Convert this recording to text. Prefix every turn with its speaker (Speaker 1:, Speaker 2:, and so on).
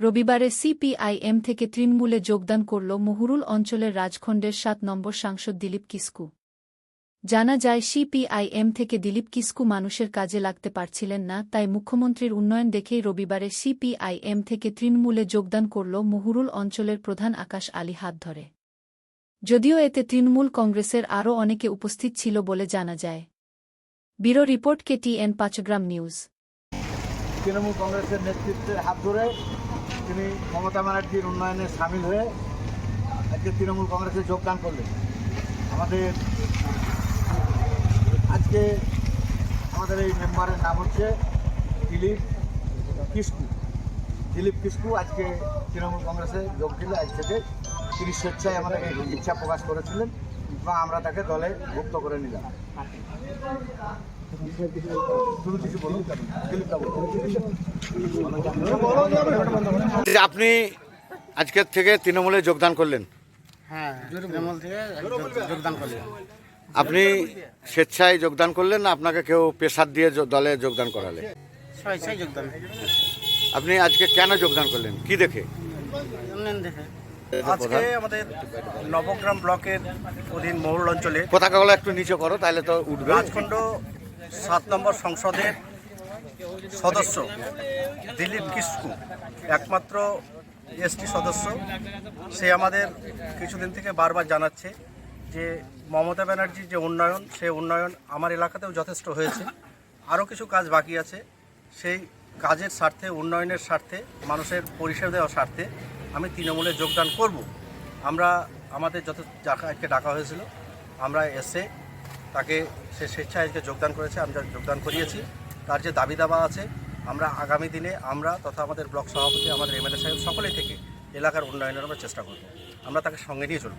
Speaker 1: রবিবারে সিপিআইএম থেকে তৃণমূলে যোগদান করল মুহুরুল অঞ্চলের রাজখণ্ডের সাত নম্বর সাংসদ দিলীপ কিস্কু। জানা যায়, সিপিআইএম থেকে দিলীপ কিস্কু মানুষের কাজে লাগতে পারছিলেন না, তাই মুখ্যমন্ত্রীর উন্নয়ন দেখেই রবিবারে সিপিআইএম থেকে তৃণমূলে যোগদান করল মুহুরুল অঞ্চলের প্রধান আকাশ আলী হাত ধরে। যদিও এতে তৃণমূল কংগ্রেসের আরও অনেকে উপস্থিত ছিল বলে জানা যায়। Bureau report KTN Panchgram news.
Speaker 2: Trinamool কংগ্রেসের নেতৃত্বের হাত ধরে তিনি মমতা ব্যানার্জির উন্নয়নে সামিল হয়ে আজকে তৃণমূল কংগ্রেসে যোগদান করলেন। আমাদের আজকে আমাদের এই মেম্বারের নাম হচ্ছে দিলীপ কিস্কু দিলীপ কিস্কু আজকে তৃণমূল কংগ্রেসে যোগ দিলে আজ থেকে তিনি স্বেচ্ছায় আমাদের ইচ্ছা প্রকাশ করেছিলেন এবং আমরা তাকে দলে ভুক্ত করে নিলাম।
Speaker 3: আপনি আজকের থেকে তৃণমূলে যোগদান করলেন?
Speaker 4: হ্যাঁ তৃণমূল থেকে যোগদান করলাম।
Speaker 3: আপনি স্বেচ্ছায় যোগদান করলেন না আপনাকে কেউ প্রেশার দিয়ে দলে যোগদান করালে?
Speaker 4: স্বেচ্ছায় যোগদান।
Speaker 3: আপনি আজকে কেন যোগদান করলেন? কি দেখে?
Speaker 4: দেখে।
Speaker 5: আজকে আমাদের নবগ্রাম ব্লকের অধীন মহুল অঞ্চলে
Speaker 3: পতাকাগুলো একটু নিচে করো তাহলে তো উঠবে।
Speaker 5: রাজখণ্ড সাত নম্বর সংসদের সদস্য দিলীপ কিস্কু একমাত্র এসটি সদস্য। সে আমাদের কিছুদিন থেকে বারবার জানাচ্ছে যে মমতা ব্যানার্জির যে উন্নয়ন, সে উন্নয়ন আমার এলাকাতেও যথেষ্ট হয়েছে। আরও কিছু কাজ বাকি আছে। সেই কাজের স্বার্থে, উন্নয়নের স্বার্থে, মানুষের পরিষেবা দেওয়ার স্বার্থে আমি তৃণমূলে যোগদান করব। আমরা, আমাদের যত আজকে ডাকা হয়েছিল। আমরা এসে তাকে সে স্বেচ্ছায় আজকে যোগদান করেছে, আমরা যোগদান করিয়েছি। তার যে দাবি দাবা আছে, আমরা আগামী দিনে আমরা তথা আমাদের ব্লক সভাপতি, আমাদের এমএলএ সাহেব সকলেই থেকে এলাকার উন্নয়নের আমরা চেষ্টা করব। আমরা তাকে সঙ্গে নিয়ে চলব।